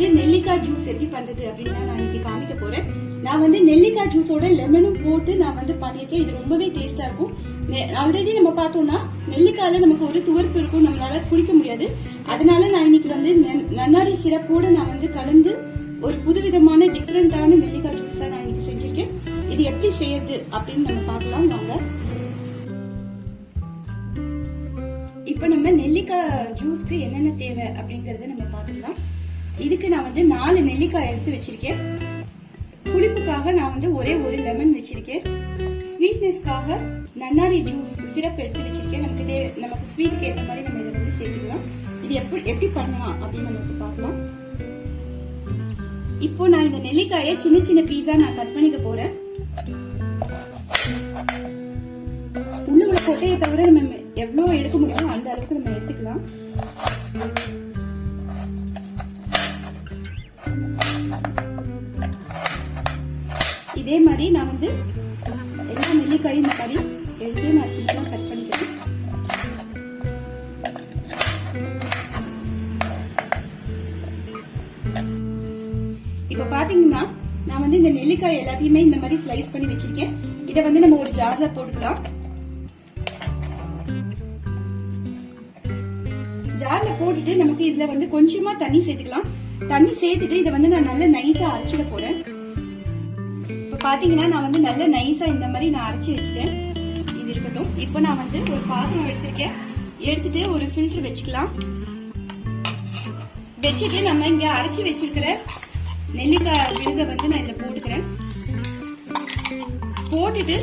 வந்து நெல்லிக்காய் ஜூஸ் எப்படி பண்றது அப்படின்னு நான் இன்னைக்கு காமிக்க போறேன். நான் வந்து நெல்லிக்காய் ஜூஸோட லெமனும் போட்டு நான் வந்து பண்ணியிருக்கேன். இது ரொம்பவே டேஸ்டா இருக்கும். ஆல்ரெடி நம்ம பார்த்தோம்னா நெல்லிக்காயில நமக்கு ஒரு துவர்ப்பு இருக்கும். நம்மளால குடிக்க முடியாது. அதனால நான் இன்னைக்கு வந்து நன்னாரி சிறப்போட நான் வந்து கலந்து ஒரு புதுவிதமான டிஃப்ரெண்டான நெல்லிக்காய் ஜூஸ் தான் நான் இன்னைக்கு செஞ்சிருக்கேன். இது எப்படி செய்யறது அப்படின்னு நம்ம பார்க்கலாம் வாங்க. இப்போ நம்ம நெல்லிக்காய் ஜூஸ்க்கு என்னென்ன தேவை அப்படிங்கறத நம்ம இதுக்கு நான் வந்து நாலு நெல்லிக்காய் எடுத்து வச்சிருக்கேன். புளிப்புக்காக நான் வந்து ஒரே ஒரு லெமன் வச்சிருக்கேன். ஸ்வீட்னஸ்க்காக நன்னாரி ஜூஸ் சிரப் எடுத்து வச்சிருக்கேன். நமக்கு தேவை நமக்கு ஸ்வீட்டுக்கு ஏற்ற மாதிரி நம்ம இதை வந்து சேர்த்துக்கலாம். இது எப்படி எப்படி பண்ணலாம் அப்படின்னு நம்ம பார்க்கலாம். இப்போ நான் இந்த நெல்லிக்காயை சின்ன சின்ன பீஸா நான் கட் பண்ணிக்க போறேன். உள்ள உள்ள கொட்டையை தவிர நம்ம எவ்வளவு எடுக்க முடியுமோ அந்த அளவுக்கு நம்ம எடுத்துக்கலாம். இதே மாதிரி நான் வந்து எல்லா நெல்லிக்காயும் இந்த மாதிரி எடுத்து நான் சின்ன கட் பண்ணிக்கிறேன். இப்போ பாத்தீங்கன்னா நான் வந்து இந்த நெல்லிக்காய் எல்லாத்தையுமே இந்த மாதிரி ஸ்லைஸ் பண்ணி வச்சிருக்கேன். இதை வந்து நம்ம ஒரு ஜார்ல போட்டுக்கலாம். ஜார்ல போட்டுட்டு நமக்கு இதுல வந்து கொஞ்சமா தண்ணி சேர்த்துக்கலாம். தண்ணி சேர்த்துட்டு இதை வந்து நான் நல்லா நைஸா அரைச்சிட போறேன். இப்போ பார்த்தீங்கன்னா நான் வந்து நல்லா நைஸாக இந்த மாதிரி நான் அரைச்சி வச்சுட்டேன். இது இருக்கட்டும். இப்போ நான் வந்து ஒரு பாத்திரம் எடுத்திருக்கேன். எடுத்துட்டு ஒரு ஃபில்டர் வச்சுக்கலாம். வச்சுட்டு நம்ம இங்கே அரைச்சி வச்சிருக்கிற நெல்லிக்காய் விழுதை வந்து நான் இதில் போட்டுக்கிறேன். போட்டுட்டு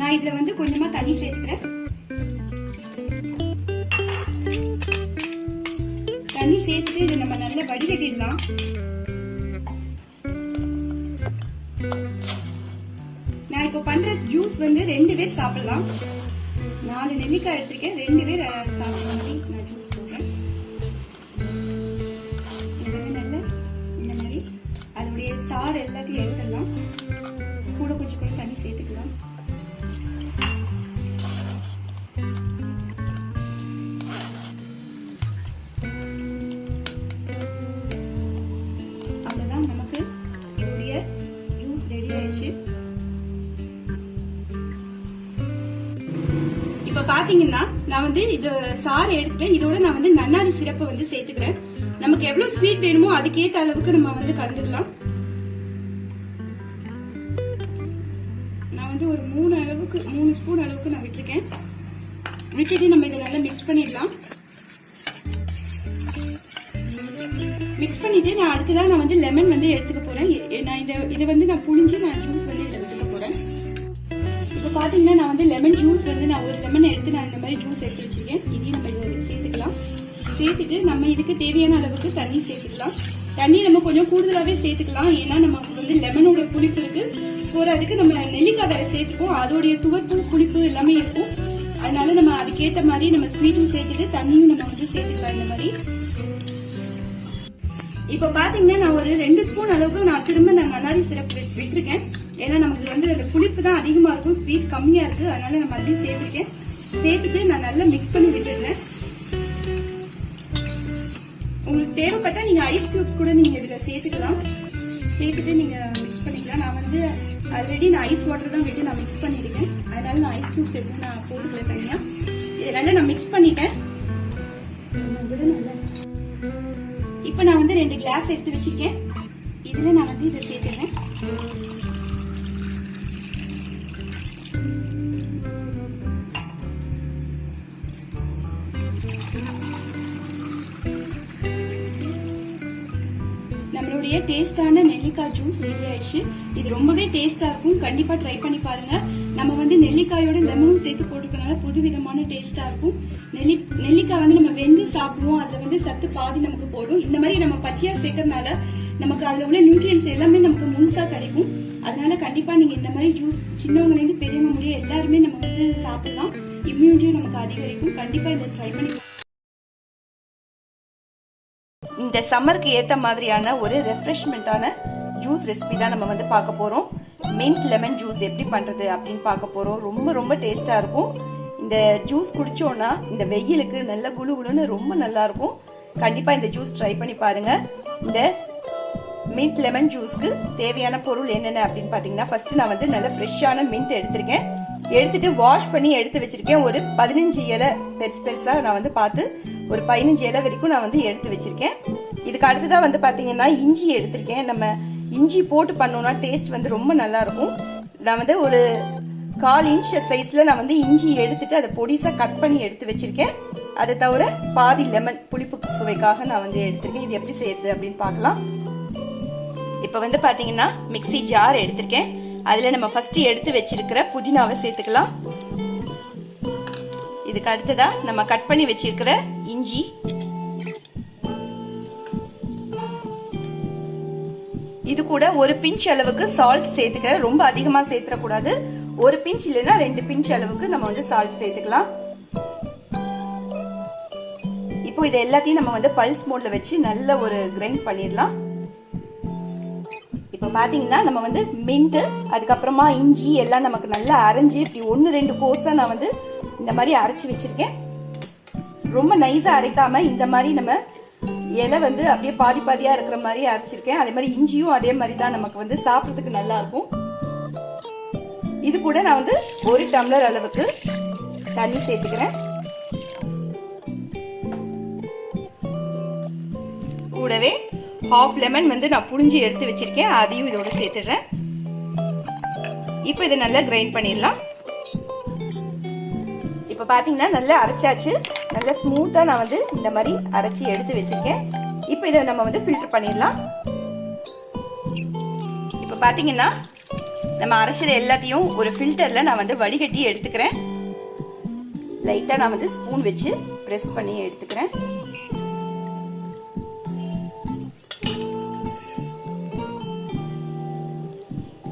நான் இதில் வந்து கொஞ்சமாக தண்ணி சேர்த்துக்கிறேன். தண்ணி சேர்த்துட்டு இதை நம்ம நல்லா வடிகட்டிடலாம். இப்போ பண்ற ஜூஸ் வந்து ரெண்டு பேர் சாப்பிடலாம். நாலு நெல்லிக்காய் எடுத்திருக்கேன். ரெண்டு பேர் அஹ், மாதிரி நான் ஜூஸ் போடுறேன். இது வந்து இந்த மாதிரி அதோடைய சாறு எல்லாத்தையும் எடுத்துடலாம். கூட கொஞ்சம் கூட தண்ணி சேர்த்துக்கலாம். பாத்தீங்கன்னா நான் வந்து இது சாறு எடுத்துட்டேன். இதோட நான் வந்து நன்னாரி சிறப்பை வந்து சேர்த்துக்கிறேன். நமக்கு எவ்வளவு ஸ்வீட் வேணுமோ அதுக்கேத்த அளவுக்கு நம்ம வந்து கலந்துக்கலாம். நான் வந்து ஒரு மூணு அளவுக்கு மூணு ஸ்பூன் அளவுக்கு நான் விட்டுருக்கேன். விட்டுட்டு நம்ம இதை நல்லா மிக்ஸ் பண்ணிடலாம். மிக்ஸ் பண்ணிட்டு நான் அடுத்ததான் நான் வந்து லெமன் வந்து எடுத்துக்க போறேன். நான் இதை இதை வந்து நான் புளிஞ்சு நான் ஜூஸ் வந்து இதில் விட்டுக்க இப்போ பாத்தீங்கன்னா நான் வந்து லெமன் ஜூஸ் வந்து நான் ஒரு லெமன் எடுத்து நான் இந்த மாதிரி ஜூஸ் எடுத்து வச்சிருக்கேன். இதையும் நம்ம இதில் சேர்த்துக்கலாம். சேர்த்துட்டு நம்ம இதுக்கு தேவையான அளவுக்கு தண்ணி சேர்த்துக்கலாம். தண்ணி நம்ம கொஞ்சம் கூடுதலாகவே சேர்த்துக்கலாம். ஏன்னா நமக்கு வந்து லெமனோட புளிப்பு இருக்கு. போகிறதுக்கு நம்ம நெல்லிக்காய் வேறு சேர்த்துப்போம். அதோடைய துவர்ப்பு புளிப்பு எல்லாமே இருக்கும். அதனால நம்ம அதுக்கேற்ற மாதிரி நம்ம ஸ்வீட்டும் சேர்த்துட்டு தண்ணியும் நம்ம வந்து சேர்த்துக்கலாம் இந்த மாதிரி. இப்போ பார்த்தீங்கன்னா நான் ஒரு ரெண்டு ஸ்பூன் அளவுக்கு நான் திரும்ப நான் நன்னாரி சிரப் விட்டுருக்கேன். ஏன்னா நமக்கு வந்து அந்த புளிப்பு தான் அதிகமாக இருக்கும் ஸ்வீட் கம்மியாக இருக்கு. அதனால நான் மறுபடியும் சேர்த்துக்கேன் சேர்த்துட்டு நான் நல்லா மிக்ஸ் பண்ணி விட்டுருந்தேன் உங்களுக்கு தேவைப்பட்டால் நீங்கள் ஐஸ் க்யூப்ஸ் கூட நீங்கள் இதில் சேர்த்துக்கலாம். சேர்த்துட்டு நீங்கள் மிக்ஸ் பண்ணிக்கலாம். நான் வந்து ஆல்ரெடி நான் ஐஸ் வாட்டர் தான் விட்டு நான் மிக்ஸ் பண்ணியிருக்கேன். அதனால நான் ஐஸ் க்யூப்ஸ் எடுத்து நான் போட்டுக்கல தனியாக இதை நல்லா நான் மிக்ஸ் பண்ணிட்டேன். இப்போ நான் வந்து ரெண்டு கிளாஸ் எடுத்து வச்சிருக்கேன். இதில் நான் வந்து இதை சேர்த்துறேன் நம்மளுடைய டேஸ்டான நெல்லிக்காய் ஜூஸ் ரெடி ஆயிடுச்சு. இது ரொம்பவே டேஸ்டா இருக்கும். கண்டிப்பா ட்ரை பண்ணி பாருங்க. நம்ம வந்து நெல்லிக்காயோட லெமனும் சேர்த்து போட்டுக்கனால புது விதமான டேஸ்டா இருக்கும். நெல்லி நெல்லிக்காய் வந்து நம்ம வெந்து சாப்பிடுவோம். அதுல வந்து சத்து பாதி நமக்கு போடும் இந்த மாதிரி நம்ம பச்சையா சேர்க்கறதுனால நமக்கு அதுல உள்ள நியூட்ரியன்ஸ் எல்லாமே நமக்கு முழுசா கிடைக்கும். அதனால கண்டிப்பா நீங்க இந்த மாதிரி ஜூஸ் சின்னவங்கலேருந்து பெரியவங்க முடிய எல்லாருமே நம்ம வந்து சாப்பிடலாம். இம்யூனிட்டியும் நமக்கு அதிகரிக்கும். கண்டிப்பா இதை ட்ரை பண்ணி இந்த சம்மருக்கு ஏத்த மாதிரியான ஒரு ரெஃப்ரெஷ்மெண்ட்டான ஜூஸ் ரெசிபி தான் நம்ம வந்து பார்க்க போறோம். மின்ட் லெமன் ஜூஸ் எப்படி பண்றது அப்படின்னு பார்க்க போறோம். ரொம்ப ரொம்ப டேஸ்டா இருக்கும். இந்த ஜூஸ் குடித்தோன்னா இந்த வெயிலுக்கு நல்ல குளு குளுன்னு ரொம்ப நல்லா இருக்கும். கண்டிப்பா இந்த ஜூஸ் ட்ரை பண்ணி பாருங்க. இந்த மின்ட் லெமன் ஜூஸ்க்கு தேவையான பொருள் என்னென்ன அப்படின்னு பார்த்தீங்கன்னா ஃபர்ஸ்ட் நான் வந்து நல்ல ஃப்ரெஷ்ஷான மின்ட் எடுத்திருக்கேன். எடுத்துட்டு வாஷ் பண்ணி எடுத்து வச்சிருக்கேன். ஒரு பதினஞ்சு இலை பெருசு பெருசாக நான் வந்து பார்த்து ஒரு பதினஞ்சு இலை வரைக்கும் நான் வந்து எடுத்து வச்சிருக்கேன். இதுக்கு அடுத்ததாக வந்து பார்த்தீங்கன்னா இஞ்சி எடுத்திருக்கேன். நம்ம இஞ்சி போட்டு பண்ணோம்னா டேஸ்ட் வந்து ரொம்ப நல்லாயிருக்கும். நான் வந்து ஒரு கால் இன்ச் சைஸில் நான் வந்து இஞ்சி எடுத்துட்டு அதை பொடிசாக கட் பண்ணி எடுத்து வச்சுருக்கேன். அதை தவிர பாதி லெமன் புளிப்பு சுவைக்காக நான் வந்து எடுத்திருக்கேன். இது எப்படி செய்யுது அப்படின்னு பார்க்கலாம். இப்போ வந்து பார்த்தீங்கன்னா மிக்ஸி ஜார் எடுத்திருக்கேன். அதில் நம்ம ஃபஸ்ட்டு எடுத்து வச்சிருக்கிற புதினாவை சேர்த்துக்கலாம். இதுக்கு அடுத்ததாக நம்ம கட் பண்ணி வச்சிருக்கிற இஞ்சி இது கூட ஒரு பிஞ்ச் அளவுக்கு சால்ட் சேர்த்துக்க ரொம்ப அதிகமாக சேர்த்துடக்கூடாது. ஒரு பிஞ்ச் இல்லைன்னா ரெண்டு பிஞ்ச் அளவுக்கு நம்ம வந்து சால்ட் சேர்த்துக்கலாம். இப்போ இது எல்லாத்தையும் நம்ம வந்து பல்ஸ் மோட்ல வச்சு நல்ல ஒரு கிரைண்ட் பண்ணிடலாம். இப்போ பார்த்தீங்கன்னா நம்ம வந்து மின்ட்டு அதுக்கப்புறமா இஞ்சி எல்லாம் நமக்கு நல்லா அரைஞ்சு இப்படி ஒன்று ரெண்டு கோர்ஸாக நான் வந்து இந்த மாதிரி அரைச்சி வச்சிருக்கேன். ரொம்ப நைஸாக அரைக்காமல் இந்த மாதிரி நம்ம இலை வந்து அப்படியே பாதி பாதியாக இருக்கிற மாதிரி அரைச்சிருக்கேன். அதே மாதிரி இஞ்சியும் அதே மாதிரி தான் நமக்கு வந்து சாப்பிட்றதுக்கு நல்லாயிருக்கும். இது கூட நான் வந்து ஒரு டம்ளர் அளவுக்கு தண்ணி சேர்த்துக்கிறேன். கூடவே ஹாஃப் லெமன் வந்து நான் புழிஞ்சு எடுத்து வச்சிருக்கேன். அதையும் இதோட சேர்த்துடுறேன். இப்போ இதை நல்லா கிரைண்ட் பண்ணிடலாம். இப்போ பார்த்தீங்கன்னா நல்லா அரைச்சாச்சு. நல்லா ஸ்மூத்தாக நான் வந்து இந்த மாதிரி அரைச்சி எடுத்து வச்சுருக்கேன். இப்போ இதை நம்ம வந்து ஃபில்டர் பண்ணிடலாம். இப்போ பார்த்தீங்கன்னா நம்ம அரைச்சது எல்லாத்தையும் ஒரு ஃபில்டரில் நான் வந்து வடிகட்டி எடுத்துக்கிறேன். லைட்டாக நான் வந்து ஸ்பூன் வச்சு ப்ரெஸ் பண்ணி எடுத்துக்கிறேன்.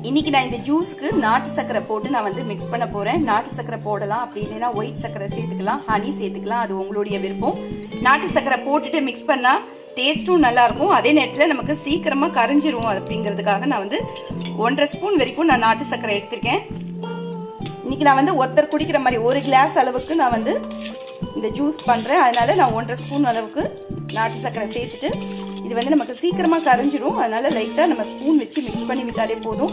இன்னைக்கு நான் இந்த ஜூஸ்க்கு நாட்டு சர்க்கரை போட்டு நான் வந்து மிக்ஸ் பண்ண போறேன். நாட்டு சர்க்கரை போடலாம். அப்படி இல்லைன்னா ஒயிட் சர்க்கரை சேர்த்துக்கலாம். ஹனி சேர்த்துக்கலாம். அது உங்களுடைய விருப்பம். நாட்டு சர்க்கரை போட்டுட்டு மிக்ஸ் பண்ணா டேஸ்ட்டும் நல்லாயிருக்கும் அதே நேரத்தில் நமக்கு சீக்கிரமாக கரைஞ்சிரும் அப்படிங்கிறதுக்காக நான் வந்து ஒன்றரை ஸ்பூன் வரைக்கும் நான் நாட்டு சர்க்கரை எடுத்திருக்கேன். இன்னைக்கு நான் வந்து ஒருத்தர் குடிக்கிற மாதிரி ஒரு கிளாஸ் அளவுக்கு நான் வந்து இந்த ஜூஸ் பண்ணுறேன் அதனால நான் ஒன்றரை ஸ்பூன் அளவுக்கு நாட்டு சர்க்கரை சேர்த்துட்டு இது வந்து நமக்கு சீக்கிரமாக கரைஞ்சிரும் அதனால் லைட்டாக நம்ம ஸ்பூன் வச்சு மிக்ஸ் பண்ணி விட்டாலே போதும்.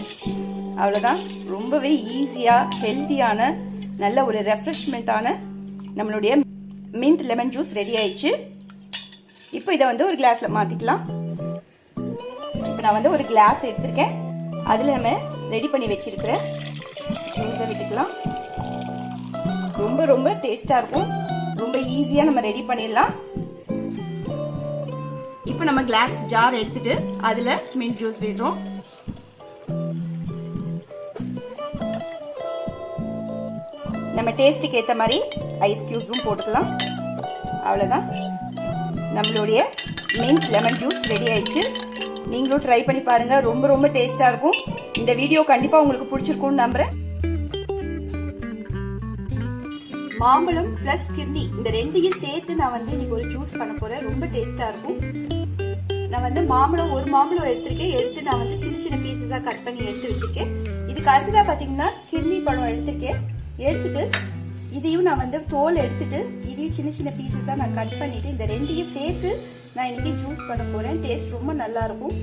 அவ்வளோதான் ரொம்பவே ஈஸியாக ஹெல்த்தியான நல்ல ஒரு ரெஃப்ரெஷ்மெண்ட்டான நம்மளுடைய மின்ட் லெமன் ஜூஸ் ரெடி ஆயிடுச்சு. இப்போ இதை வந்து ஒரு கிளாஸில் மாற்றிக்கலாம் இப்போ நான் வந்து ஒரு கிளாஸ் எடுத்திருக்கேன். அதில் நம்ம ரெடி பண்ணி வச்சிருக்கிற ஜூஸை விட்டுக்கலாம். ரொம்ப ரொம்ப டேஸ்ட்டாக இருக்கும். ரொம்ப ஈஸியாக நம்ம ரெடி பண்ணிடலாம். இப்போ நம்ம கிளாஸ் ஜார் எடுத்துட்டு அதில் மின்ட் ஜூஸ் விடுறோம். நம்ம டேஸ்ட்டுக்கு ஏற்ற மாதிரி ஐஸ் க்யூப்ஸும் போட்டுக்கலாம். அவ்வளோதான் நம்மளுடைய மின்ட் லெமன் ஜூஸ் ரெடி ஆயிடுச்சு. நீங்களும் ட்ரை பண்ணி பாருங்கள் ரொம்ப ரொம்ப டேஸ்ட்டாக இருக்கும். இந்த வீடியோ கண்டிப்பாக உங்களுக்கு பிடிச்சிருக்கும்னு நம்புறேன். மாம்பழம் ப்ளஸ் கிட்னி இந்த ரெண்டையும் சேர்த்து நான் வந்து இன்னைக்கு ஒரு ஜூஸ் பண்ண போறேன். ரொம்ப டேஸ்டா இருக்கும். நான் வந்து மாம்பழம் ஒரு மாம்பழம் எடுத்திருக்கேன். எடுத்து நான் வந்து சின்ன சின்ன பீசஸாக கட் பண்ணி எடுத்து வச்சிருக்கேன். இதுக்கு அடுத்ததாக பார்த்தீங்கன்னா கிர்னி பழம் எடுத்திருக்கேன். எடுத்துட்டு இதையும் நான் வந்து தோல் எடுத்துட்டு இதையும் சின்ன சின்ன பீசஸாக நான் கட் பண்ணிவிட்டு இந்த ரெண்டையும் சேர்த்து நான் இன்றைக்கி ஜூஸ் பண்ண போகிறேன் டேஸ்ட் ரொம்ப நல்லாயிருக்கும்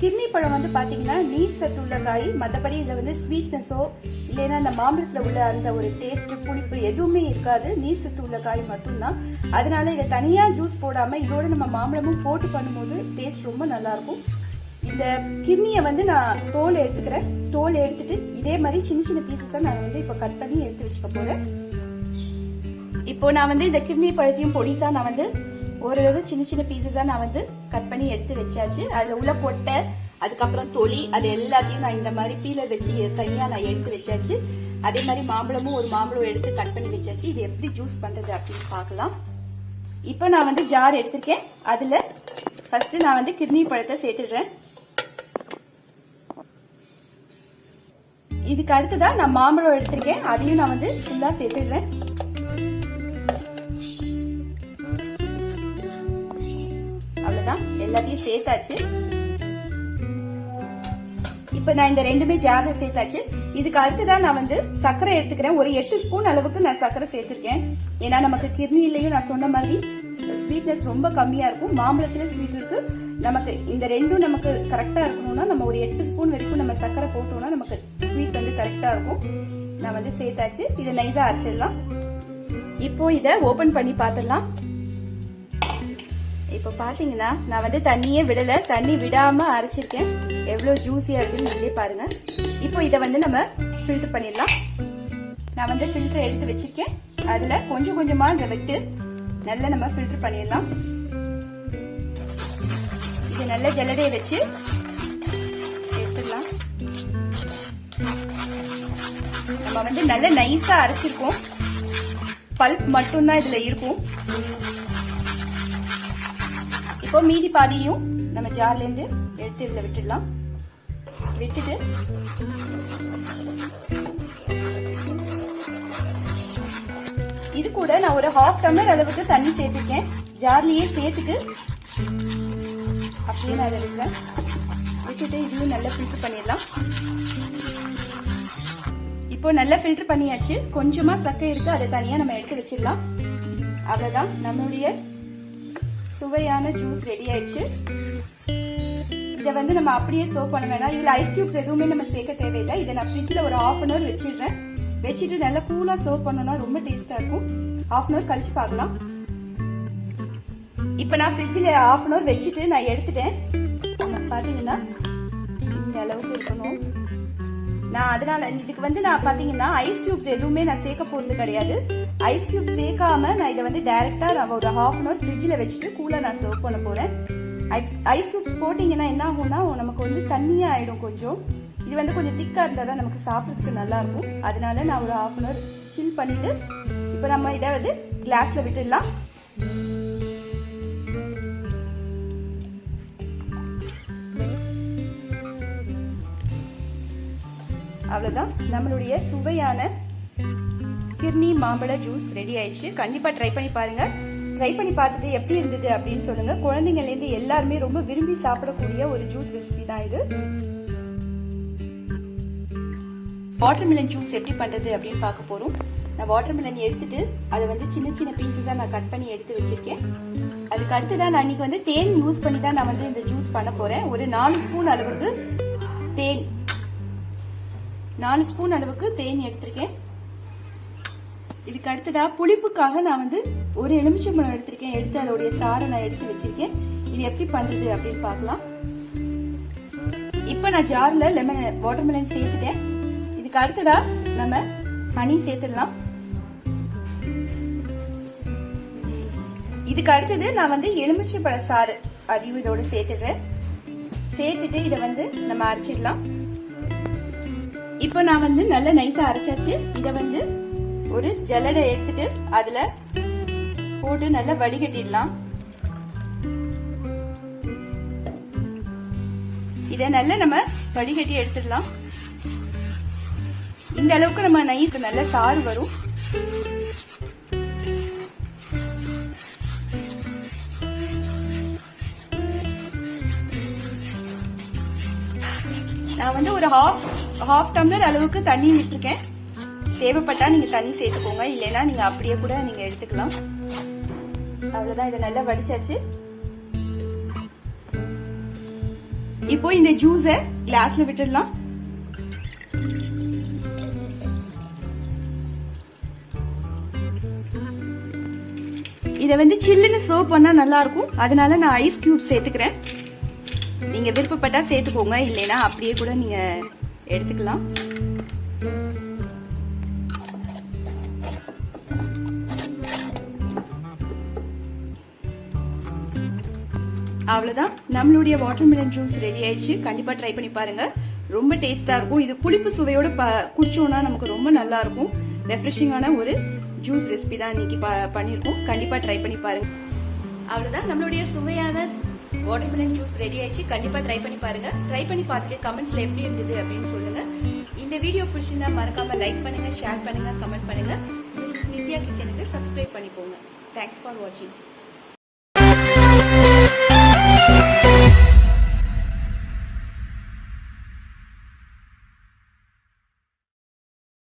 கிர்னி பழம் வந்து பாத்தீங்கன்னா நீர் சத்து உள்ள காய் மற்றபடி இதுல வந்து ஸ்வீட்னஸோ இல்லைன்னா அந்த மாம்பழத்துல உள்ள அந்த ஒரு டேஸ்ட் புளிப்பு எதுவுமே இருக்காது. நீர் சத்து உள்ள காய் மட்டும்தான். அதனால இதை தனியா ஜூஸ் போடாம இதோட நம்ம மாம்பழமும் போட்டு பண்ணும்போது டேஸ்ட் ரொம்ப நல்லா இருக்கும் இந்த கிர்னியை வந்து நான் தோல் எடுத்துக்கிறேன். தோல் எடுத்துட்டு இதே மாதிரி சின்ன சின்ன பீசஸா நான் வந்து இப்போ கட் பண்ணி எடுத்து வச்சுக்க போறேன். இப்போ நான் வந்து இந்த கிர்னி பழத்தையும் பொடிசா நான் வந்து ஓரளவு சின்ன சின்ன பீசஸா நான் வந்து கட் பண்ணி எடுத்து வச்சாச்சு. அதுல உள்ள பொட்டை அதுக்கப்புறம் தொலி அது எல்லாத்தையும் நான் இந்த மாதிரி பீலர் வச்சு தனியா நான் எடுத்து வச்சாச்சு. அதே மாதிரி மாம்பழமும் ஒரு மாம்பழம் எடுத்து கட் பண்ணி வச்சாச்சு. இது எப்படி ஜூஸ் பண்றது அப்படின்னு பார்க்கலாம். இப்போ நான் வந்து ஜார் எடுத்திருக்கேன். அதுல ஃபர்ஸ்ட் நான் வந்து கிர்னி பழத்தை சேர்த்துடுறேன். இதுக்கு அடுத்ததா நான் மாம்பழம் எடுத்திருக்கேன். அதையும் நான் வந்து ஃபுல்லா சேர்த்துடுறேன். எல்லாத்தையும் சேர்த்தாச்சு. இப்ப நான் இந்த ரெண்டுமே ஜார்ல சேர்த்தாச்சு. இதுக்கு அடுத்துதான் நான் வந்து சர்க்கரை எடுத்துக்கிறேன். ஒரு எட்டு ஸ்பூன் அளவுக்கு நான் சர்க்கரை சேர்த்திருக்கேன். ஏன்னா நமக்கு கிர்னிலையும் நான் சொன்ன மாதிரி ஸ்வீட்னஸ் ரொம்ப கம்மியா இருக்கும். மாம்பழத்துல ஸ்வீட் இருக்கு. நமக்கு இந்த ரெண்டும் நமக்கு கரெக்டா இருக்கணும்னா நம்ம ஒரு எட்டு ஸ்பூன் வரைக்கும் நம்ம சர்க்கரை போட்டோம்னா நமக்கு ஸ்வீட் வந்து கரெக்டா இருக்கும். நான் வந்து சேர்த்தாச்சு. இதை நைஸா அரைச்சிடலாம். இப்போ இதை ஓபன் பண்ணி பார்த்துடலாம். இப்போ பார்த்தீங்கன்னா நான் வந்து தண்ணியே விடலை. தண்ணி விடாமல் அரைச்சிருக்கேன். எவ்வளோ ஜூஸியாக இருக்குன்னு நீங்களே பாருங்க. இப்போ இதை வந்து நம்ம ஃபில்டர் பண்ணிடலாம். நான் வந்து ஃபில்டர் எடுத்து வச்சிருக்கேன். அதில் கொஞ்சம் கொஞ்சமாக இதை விட்டு நல்லா நம்ம ஃபில்டர் பண்ணிடலாம். இது நல்ல ஜல்லடையை வச்சு எடுத்துடலாம். நம்ம வந்து நல்ல நைஸாக அரைச்சிருக்கோம். பல்ப் மட்டும்தான் இதில் இருக்கும். இப்போ மீதி பாதியும் நம்ம ஜார்ல இருந்து எடுத்து இதுல விட்டுடலாம். விட்டுட்டு இது கூட நான் ஒரு ஹாஃப் டம்ளர் அளவுக்கு தண்ணி சேர்த்துருக்கேன். ஜார்லயே சேர்த்துட்டு அப்படியே நான் அதை விடுறேன் விட்டுட்டு இதையும் நல்லா ஃபில்டர் பண்ணிடலாம். இப்போ நல்லா ஃபில்டர் பண்ணியாச்சு. கொஞ்சமா சக்கை இருக்கு அதை தனியா நம்ம எடுத்து வச்சிடலாம். அவ்வளவுதான். நம்மளுடைய சுவையான ஜூஸ் ரெடி ஆயிடுச்சு. இதை வந்து நம்ம அப்படியே சர்வ் பண்ண வேணாம். இதில் ஐஸ் கியூப்ஸ் எதுவுமே நம்ம சேர்க்க தேவையில்லை. இதை நான் ஃப்ரிட்ஜில் ஒரு ஹாஃப் அன் ஹவர் வச்சிடுறேன். வச்சுட்டு நல்லா கூலாக சர்வ் பண்ணோம்னா ரொம்ப டேஸ்ட்டாக இருக்கும். ஹாஃப் அன் ஹவர் கழிச்சு பார்க்கலாம். இப்போ நான் ஃப்ரிட்ஜில் ஹாஃப் அன் ஹவர் வச்சுட்டு நான் எடுத்துட்டேன். பார்த்தீங்கன்னா இந்த அளவுக்கு இருக்கணும். நான் அதனால இதுக்கு வந்து நான் பார்த்தீங்கன்னா ஐஸ் கியூப்ஸ் எதுவுமே நான் சேர்க்க போகிறது கிடையாது. ஐஸ் கியூப் சேர்க்காம நான் இதை வந்து டைரக்டா நான் ஒரு ஹாஃப் அன் ஹவர் ஃப்ரிட்ஜில் வச்சுட்டு கூலா நான் சர்வ் பண்ண போறேன். ஐஸ் கியூப்ஸ் போட்டீங்கன்னா என்ன ஆகும்னா நமக்கு வந்து தண்ணியா ஆயிடும் கொஞ்சம். இது வந்து கொஞ்சம் திக்கா இருந்தா தான் நமக்கு சாப்பிட்றதுக்கு நல்லா இருக்கும். அதனால நான் ஒரு ஹாஃப் அன் ஹவர் சில் பண்ணிட்டு இப்போ நம்ம இதை வந்து கிளாஸ்ல விட்டுடலாம். அவ்வளோதான் நம்மளுடைய சுவையான கிர்னி மாம்பழ ஜூஸ் ரெடி ஆயிடுச்சு. கண்டிப்பாக ட்ரை பண்ணி பாருங்க. ட்ரை பண்ணி பார்த்துட்டு எப்படி இருந்தது அப்படின்னு சொல்லுங்க. குழந்தைங்கள்லேருந்து எல்லாருமே ரொம்ப விரும்பி சாப்பிடக்கூடிய ஒரு ஜூஸ் ரெசிபி தான் இது. வாட்டர்மெலன் ஜூஸ் எப்படி பண்ணுறது அப்படின்னு பார்க்க போகிறோம் நான் வாட்டர்மெலன் எடுத்துட்டு அதை வந்து சின்ன சின்ன பீசஸாக நான் கட் பண்ணி எடுத்து வச்சிருக்கேன். அதுக்கு அடுத்ததான் நான் இன்னைக்கு வந்து தேன் யூஸ் பண்ணி தான் நான் வந்து இந்த ஜூஸ் பண்ண போகிறேன் ஒரு நாலு ஸ்பூன் அளவுக்கு தேன். நாலு ஸ்பூன் அளவுக்கு தேன் எடுத்திருக்கேன். இதுக்கு அடுத்ததா புளிப்புக்காக நான் வந்து ஒரு எலுமிச்சம்பழம் எடுத்திருக்கேன். எடுத்து அதோடைய சாரை நான் எடுத்து வச்சிருக்கேன். இது எப்படி பண்றது அப்படின்னு பார்க்கலாம். இப்போ நான் ஜார்ல லெமன் வாட்டர்மெலன் சேர்த்துட்டேன். இதுக்கு அடுத்ததா நம்ம ஹனி சேர்த்துடலாம். இதுக்கு அடுத்தது நான் வந்து எலுமிச்சம்பழ சாறு அதையும் இதோட சேர்த்துடுறேன். சேர்த்துட்டு இதை வந்து நம்ம அரைச்சிடலாம். இப்போ நான் வந்து நல்ல நைஸா அரைச்சாச்சு. இதை வந்து ஒரு ஜல்லடை எடுத்துட்டு அதுல போட்டு நல்லா வடிகட்டிடலாம். இத நல்லா நம்ம வடிகட்டி எடுத்துடலாம். இந்த அளவுக்கு நம்ம நைஸ் நல்ல சாறு வரும். நான் வந்து ஒரு ஹாஃப் ஹாஃப் டம்ளர் அளவுக்கு தண்ணி விட்டுருக்கேன். தேவைப்பட்டால் நீங்கள் தண்ணி சேர்த்துக்கோங்க. இல்லைன்னா நீங்கள் அப்படியே கூட நீங்கள் எடுத்துக்கலாம். அவ்வளோதான் இதை நல்லா வடிச்சாச்சு. இப்போ இந்த ஜூஸை கிளாஸ்ல விட்டுடலாம். இதை வந்து சில்லுன்னு சர்வ் பண்ணா நல்லா இருக்கும் அதனால நான் ஐஸ் கியூப் சேர்த்துக்கிறேன். நீங்க விருப்பப்பட்டா சேர்த்துக்கோங்க. இல்லைன்னா அப்படியே கூட நீங்க எடுத்துக்கலாம். அவ்வளோதான் நம்மளுடைய வாட்டர்மெலன் ஜூஸ் ரெடி ஆயிடுச்சு. கண்டிப்பாக ட்ரை பண்ணி பாருங்க. ரொம்ப டேஸ்ட்டாக இருக்கும். இது புளிப்பு சுவையோட ப- குடிச்சோன்னா நமக்கு ரொம்ப நல்லா இருக்கும். ரெஃப்ரெஷிங்கான ஒரு ஜூஸ் ரெசிபி தான் இன்னைக்கு ப- பண்ணியிருக்கோம் கண்டிப்பாக ட்ரை பண்ணி பாருங்க. அவ்வளோதான் நம்மளுடைய சுவையான வாட்டர்மெலன் ஜூஸ் ரெடி ஆயிடுச்சு. கண்டிப்பாக ட்ரை பண்ணி பாருங்க. ட்ரை பண்ணி பார்த்துட்டு கமெண்ட்ஸ்ல எப்படி இருந்தது அப்படின்னு சொல்லுங்க. இந்த வீடியோ பிடிச்சிருந்தா மறக்காம லைக் பண்ணுங்க ஷேர் பண்ணுங்க கமெண்ட் பண்ணுங்க. நித்யா கிச்சனுக்கு சப்ஸ்கிரைப் பண்ணிக்கோங்க. தேங்க்ஸ் ஃபார் வாட்சிங்